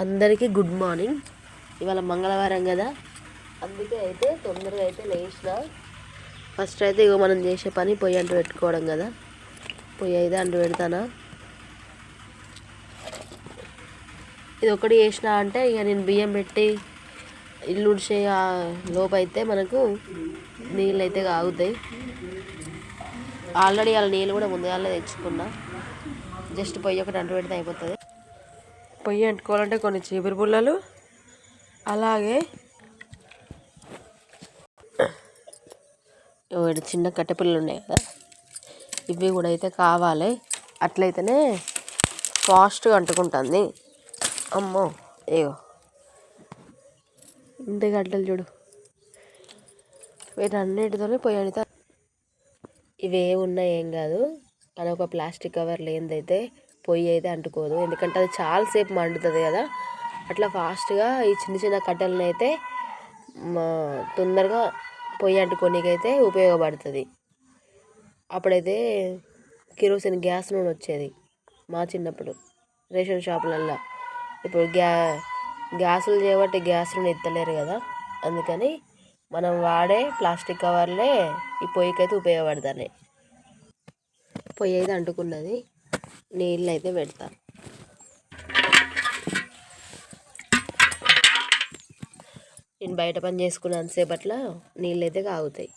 అందరికీ good morning. ఇవాళ మంగళవారం కదా. అందుకే అయితే తొందరగా అయితే లేచిన. ఫస్ట్ అయితే ఇగో మనం చేసే పని పొయ్యి అంటు పెట్టుకోవడం కదా. పొయ్యి అయితే అంటు పెడతానా? ఇది ఒకటి చేసిన అంటే ఇక నేను బియ్యం పెట్టి ఇల్లు ఉడిచే లోపైతే మనకు నీళ్ళు అయితే కాగుతాయి. ఆల్రెడీ వాళ్ళ నీళ్ళు కూడా ముందుగానే తెచ్చుకున్నా. జస్ట్ పొయ్యి ఒకటి అంటు పెడితే అయిపోతుంది. పొయ్యి అంటుకోవాలంటే కొన్ని చీపురు పుల్లలు అలాగే చిన్న కట్టెపుల్లలు ఉన్నాయి కదా. ఇవి కూడా అయితే కావాలి. అట్లయితేనే ఫాస్ట్గా అంటుకుంటుంది. అమ్మో ఏయో ఇంత గడ్డలు చూడు. వీటన్నిటితోనే పొయ్యి అడితే ఇవే ఉన్నాయి ఏం కాదు. కానీ ఒక ప్లాస్టిక్ కవర్ లేనిదైతే పొయ్యి అయితే అంటుకోదు. ఎందుకంటే అది చాలాసేపు మండుతుంది కదా. అట్లా ఫాస్ట్గా ఈ చిన్న చిన్న కట్టెలను అయితే మా- తొందరగా పొయ్యి అంటుకోనికైతే ఉపయోగపడుతుంది. అప్పుడైతే కిరోసిన్ గ్యాస్ నూనె వచ్చేది మా చిన్నప్పుడు రేషన్ షాపులల్లో. ఇప్పుడు గ్యా గ్యాసులు చేయబట్టి గ్యాస్ నూనె ఎత్తలేరు కదా. అందుకని మనం వాడే ప్లాస్టిక్ కవర్లే ఈ పొయ్యికైతే ఉపయోగపడతాయి పొయ్యి అయితే అంటుకున్నది. నీళ్ళు అయితే పెడతాను నేను బయట పని చేసుకున్నంతసేపట్లో నీళ్ళు అయితే కాగుతాయి.